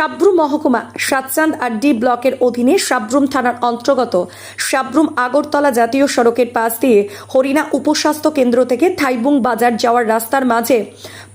সাব্রুম মহকুমা সাতচাঁদ আর ডি ব্লকের অধীনে সাব্রুম থানার অন্তর্গত সাব্রুম আগরতলা জাতীয় সড়কের পাশ দিয়ে হরিণা উপস্বাস্থ্য কেন্দ্র থেকে থাইবুং বাজার যাওয়ার রাস্তার মাঝে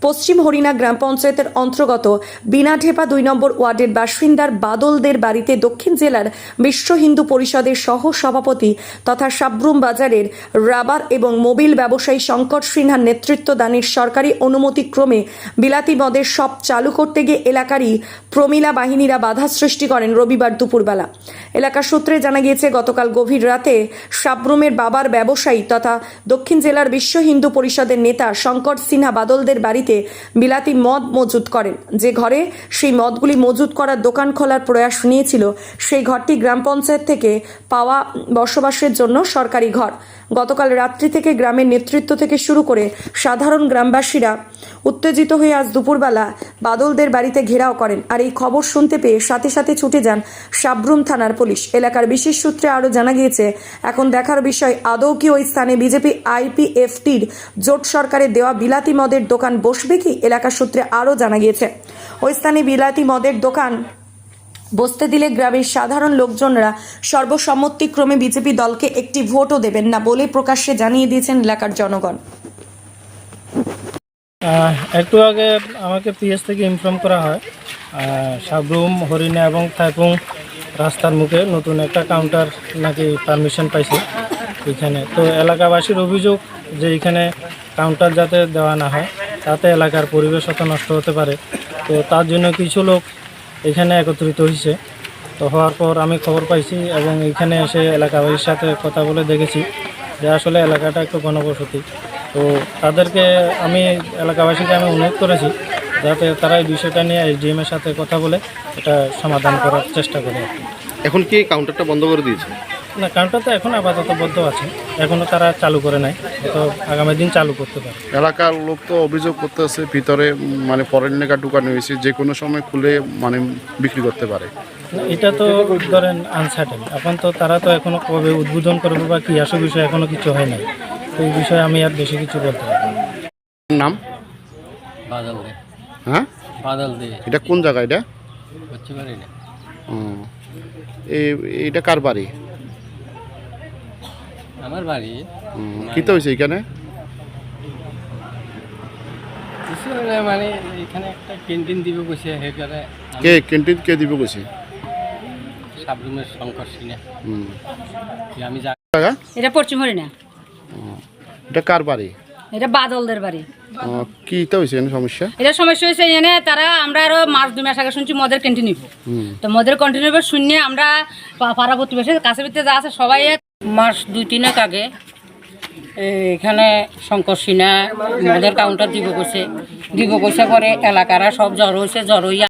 পশ্চিম হরিণা গ্রাম পঞ্চায়েতের অন্তর্গত বিনাঢেপা দুই নম্বর ওয়ার্ডের বাসিন্দার বাদলদের বাড়িতে দক্ষিণ জেলার বিশ্ব হিন্দু পরিষদের সহ সভাপতি তথা সাব্রুম বাজারের রাবার এবং মোবিল ব্যবসায়ী শঙ্কর সিনহার নেতৃত্বদানের সরকারি অনুমতিক্রমে বিলাতি মদের সব চালু করতে গিয়ে এলাকারই প্রমিলা বাহিনীরা বাধা সৃষ্টি করেন রবিবার দুপুরবেলা। এলাকার সূত্রে জানা গিয়েছে, গতকাল গভীর রাতে সাবরুমের বাবার ব্যবসায়ী তথা দক্ষিণ জেলার বিশ্ব হিন্দু পরিষদের নেতা শঙ্কর সিনহা বাদলদের বাড়িতে বিলাতি মদ মজুত করেন। যে ঘরে সেই মদগুলি মজুত করার দোকান খোলার প্রয়াস নিয়েছিল সেই ঘরটি গ্রাম পঞ্চায়েত থেকে পাওয়া বসবাসের জন্য সরকারি ঘর। গতকাল রাত্রি থেকে গ্রামের নেতৃত্ব থেকে শুরু করে সাধারণ গ্রামবাসীরা উত্তেজিত হয়ে আজ দুপুরবেলা বাদলদের বাড়িতে ঘেরাও করেন। আর এই খবর শুনতে পেয়ে সাথে সাথে ছুটে যান সাবরুম থানার পুলিশ। এলাকার বিশেষ সূত্রে আরও জানা গিয়েছে, এখন দেখার বিষয় আদৌ কি ওই স্থানে বিজেপি আইপিএফটির জোট সরকারের দেওয়া বিলাতি মদের দোকান বসবে কি? এলাকার সূত্রে আরও জানা গিয়েছে, ওই স্থানে বিলাতি মদের দোকান বসতে দিলে গ্রামের সাধারণ লোকজনরা সর্বসম্মতিক্রমে বিজেপি দলকে একটি ভোটও দেবেন না বলে প্রকাশ্যে জানিয়ে দিয়েছেন এলাকার জনগণ। একটু আগে আমাকে পিএস থেকে ইনফর্ম করা হয় সাবরুম, হরিণা এবং থাইপুং রাস্তার মুখে নতুন একটা কাউন্টার নাকি পারমিশন পাইছে এখানে। তো এলাকাবাসীর অভিযোগ যে এখানে কাউন্টার যাতে দেওয়া না হয়, তাতে এলাকার পরিবেশ অত নষ্ট হতে পারে। তো তার জন্য কিছু লোক এখানে একত্রিত হয়েছে তো হওয়ার পর আমি খবর পাইছি এবং এখানে এসে এলাকাবাসীর সাথে কথা বলে দেখেছি যে আসলে এলাকাটা একটু ঘনবসতি। তো তাদেরকে আমি, এলাকাবাসীকে আমি অনুরোধ করেছি যাতে তারা এই বিষয়টা নিয়ে এসডিএম এর সাথে কথা বলে এটা সমাধান করার চেষ্টা করে। এখন কি কাউন্টারটা বন্ধ করে দিয়েছে? না কারণটা তো এখন আপাতত বদ্ধ আছে। এখনও তারা চালু করে নাই। তো আগামী দিন চালু করতে পারে। এলাকার লোক তো অভিযোগ করতেছে ভিতরে মানে ফরেন লেখা ঢুকানো হয়েছে যে কোনো সময় খুলে মানে বিক্রি করতে পারে। এটা তো ধরেন আনসার্টেন এখন তো তারা তো এখনও কবে উদ্বোধন করবে বা কী আসল বিষয় এখনও কিছু হয় নাই। তো এই বিষয়ে আমি আর বেশি কিছু বলতে পারব না। নাম? বাদল দে। হ্যাঁ? বাদল দে। এটা কোন জায়গা এটা? হচ্ছে পারি না। এটা কার বাড়ি? আমার বাড়ি। কি তো হয়েছে এখানে? কিছু হলে মানে এখানে একটা ক্যান্টিন দিব কইছে সেখানে কে ক্যান্টিন কে দিব গেছে সাবরুমের শঙ্কর সিনে হুম। আমি জায়গা এটা পশ্চিম হরিণা। এটা কার বাড়ি? এটা বাদলদের বাড়ি। ও, কি তো হয়েছে সমস্যা? এটা সমস্যা হয়েছে এনে তারা আমরা আরও মাস দুই মাস আগে শুনছি মদের ক্যান্টিন নিব তো মদের কন্টিনিউ শুনে আমরা পাড়া প্রতিবেশী কাছে ভিতরে যা আছে সবাই এক মাস দুই তিনেক আগে এখানে শঙ্কর সিনহা মদের কাউন্টার দিব কইছে। দিব কইছে পরে এলাকারা সব জ্বর হয়েছে জ্বর হইয়া